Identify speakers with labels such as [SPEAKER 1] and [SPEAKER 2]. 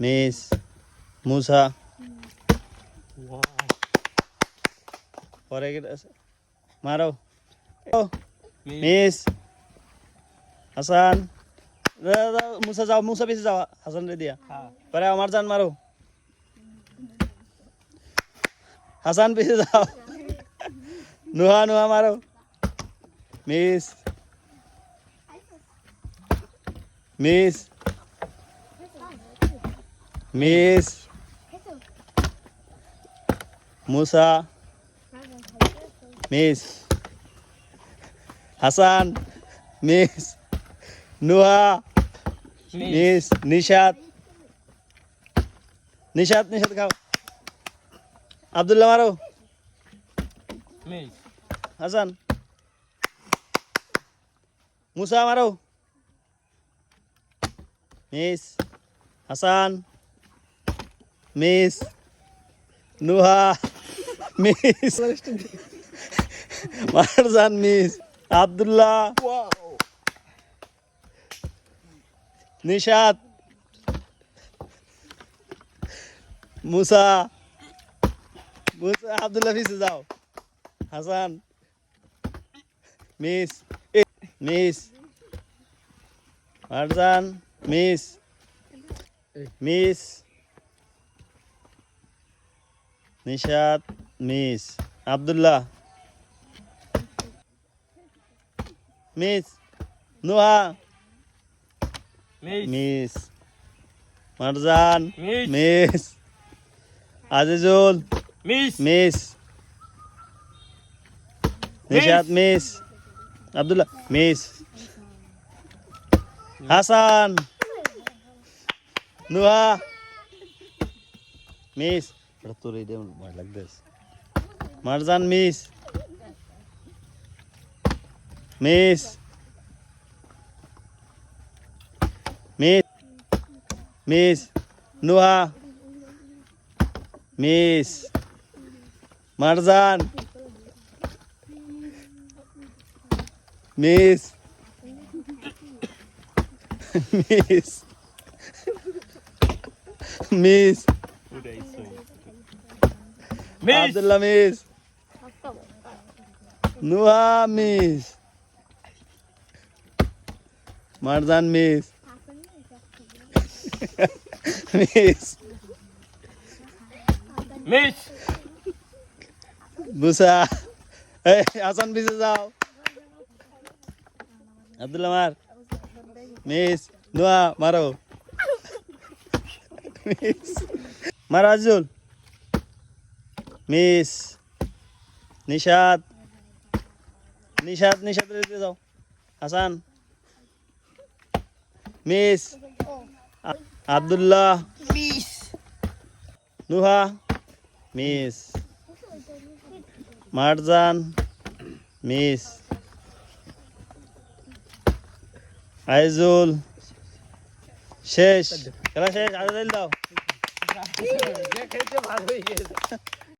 [SPEAKER 1] Miss মুসা পরে মারো miss Hasan মুসা যাও মুসা পিছে যাও হাসান রে দিয়া পরে আমার জান মারো হাসান পিছে যাও নুহা নুহা মারো miss miss miss Musa miss Hasan miss Nuha miss. Nishad Nishad Nishad খাও। আব্দুল্লাহ মারো। হাসান। মুসা মারো। Miss Hasan. Miss Nuha, miss Marjan, miss Abdullah. Nishad Musa Musa Abdullah পিছে যাও। Hasan, miss miss Marjan, miss miss Nishad miss. Abdullah. Miss. Nuha. Miss. Marjan.
[SPEAKER 2] Miss.
[SPEAKER 1] Azizul.
[SPEAKER 2] Miss.
[SPEAKER 1] Miss. Nishad miss. Abdullah miss. Hasan. Nuha. Miss. এটা তোর এই দিয়ে ভয় লাগতেছে Marjan miss miss miss miss Nuha miss Marjan miss miss miss
[SPEAKER 2] miss
[SPEAKER 1] Abdullah miss! Nuha miss. Marjan miss. Miss.
[SPEAKER 2] Miss!
[SPEAKER 1] Musa. এই হাসান পিছে যাও। আব্দুল্লাহ মার মিস নোয়া মারো। মিস। মারো আজুল মিস নিশাদ নিশাদ নিশাদ রেখে যাও। Hasan. Miss. Abdullah.
[SPEAKER 2] Miss.
[SPEAKER 1] Nuha. Miss. Marjan. Miss. Aizul. শেষ। খেলা শেষ আরও দাও।
[SPEAKER 2] খেলতে ভালোই গেছে